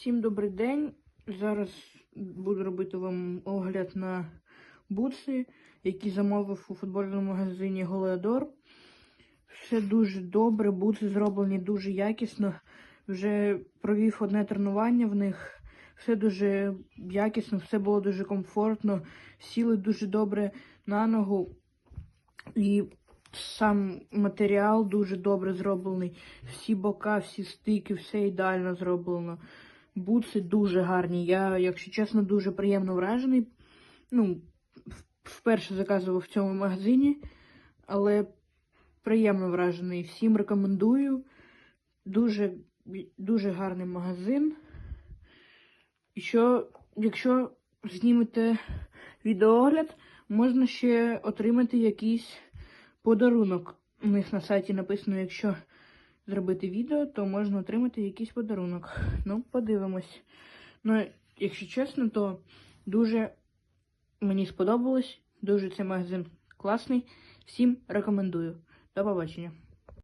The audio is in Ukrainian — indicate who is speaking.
Speaker 1: Всім добрий день. Зараз буду робити вам огляд на бутси, які замовив у футбольному магазині Голеодор. Все дуже добре, бутси зроблені дуже якісно. Вже провів одне тренування в них. Все дуже якісно, все було дуже комфортно, сіли дуже добре на ногу. І сам матеріал дуже добре зроблений. Всі бока, всі стики, все ідеально зроблено. Бутси дуже гарні. Я, якщо чесно, дуже приємно вражений. Ну, вперше заказував в цьому магазині, але приємно вражений. Всім рекомендую. Дуже, дуже гарний магазин. І що, якщо знімете відеоогляд, можна ще отримати якийсь подарунок. У них на сайті написано, якщо зробити відео, то можна отримати якийсь подарунок. Ну, подивимось. Ну, якщо чесно, то дуже мені сподобалось. Дуже цей магазин класний. Всім рекомендую. До побачення.